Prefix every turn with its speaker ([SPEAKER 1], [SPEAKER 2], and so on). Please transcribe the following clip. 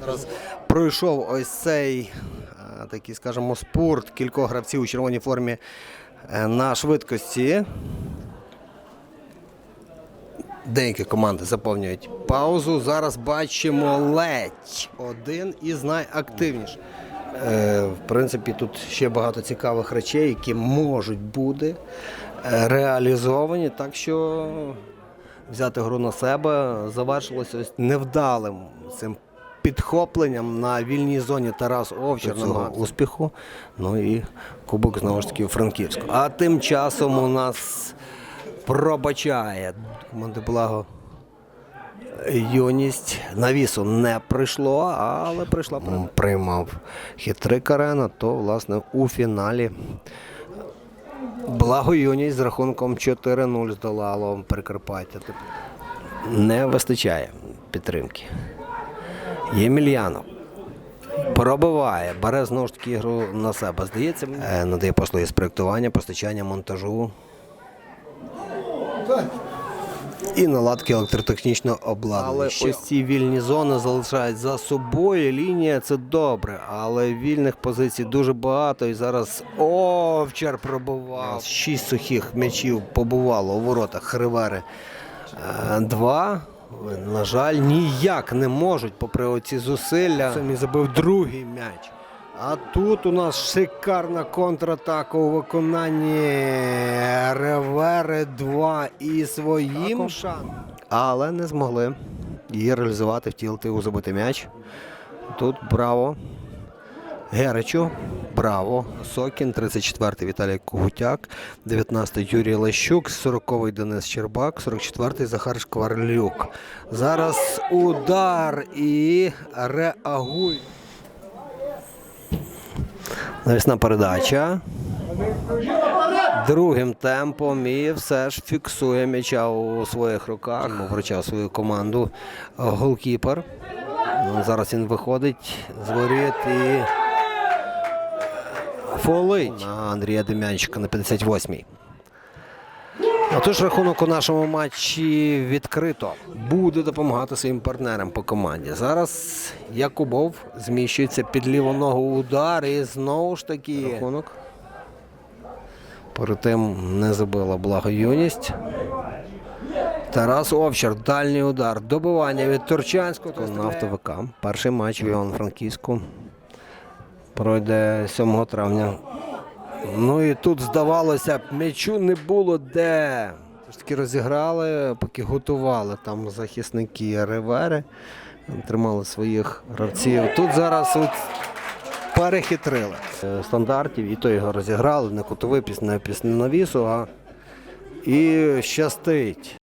[SPEAKER 1] Зараз пройшов ось цей е, такий, скажімо, спорт кількох гравців у червоній формі е, на швидкості. Деякі команди заповнюють паузу. Зараз бачимо ледь один із найактивніших. Е, в принципі, тут ще багато цікавих речей, які можуть бути е, реалізовані. Так що взяти гру на себе завершилося ось невдалим цим підхопленням на вільній зоні Тарас Овчар цього успіху. Ну і кубок знову ж таки у Франківську. А тим часом у нас пробачає команди Благо. Юність навісу не прийшло, але прийшла перемога. приймав хитрик арена, то власне у фіналі Благо юність з рахунком 4-0 здолало Прикарпаття. Типу, Не вистачає підтримки. Ємельянов пробиває, бере знову ж таки ігру на себе. Здається, е, надає послуги з проєктування, постачання, монтажу. І наладки електротехнічного обладнання. Але ось ці вільні зони залишають за собою. Лінія це добре, але вільних позицій дуже багато. І зараз овчар пробував. Шість сухих м'ячів побувало у воротах Хривери. Е, Два. На жаль, ніяк не можуть, попри оці зусилля. Самі забив другий м'яч. А тут у нас шикарна контратака у виконанні Ревери 2 і своїм шансом. Але не змогли її реалізувати, втілити у забитий м'яч. Тут браво. Геричу, браво. Сокін, 34-й Віталій Когутяк, 19-й Юрій Лещук, 40-й Денис Щербак, 44-й Захар Шкварлюк. Зараз удар і реагуй. Навісна передача. Другим темпом і все ж фіксує м'яча у своїх руках. Вручав свою команду голкіпер. Ну, Зараз він виходить з воріт і фолить на Андрія Дем'янчика на 58-й. Отож, рахунок у нашому матчі відкрито. Буде допомагати своїм партнерам по команді. Зараз Якубов зміщується під ліву ногу удар і знову ж таки рахунок. Перед тим не забила благо юність. Тарас Овчар, дальній удар. Добивання від Турчанського на автовика. Перший матч в Івано-Франківську пройде 7 травня. Ну і тут здавалося, б, м'ячу не було де. Все ж таки розіграли, поки готували там захисники Ревери, тримали своїх гравців. Тут зараз от перехитрили. Е, Стандартів, і то його розіграли, не кутовий після, навісу, а і щастить.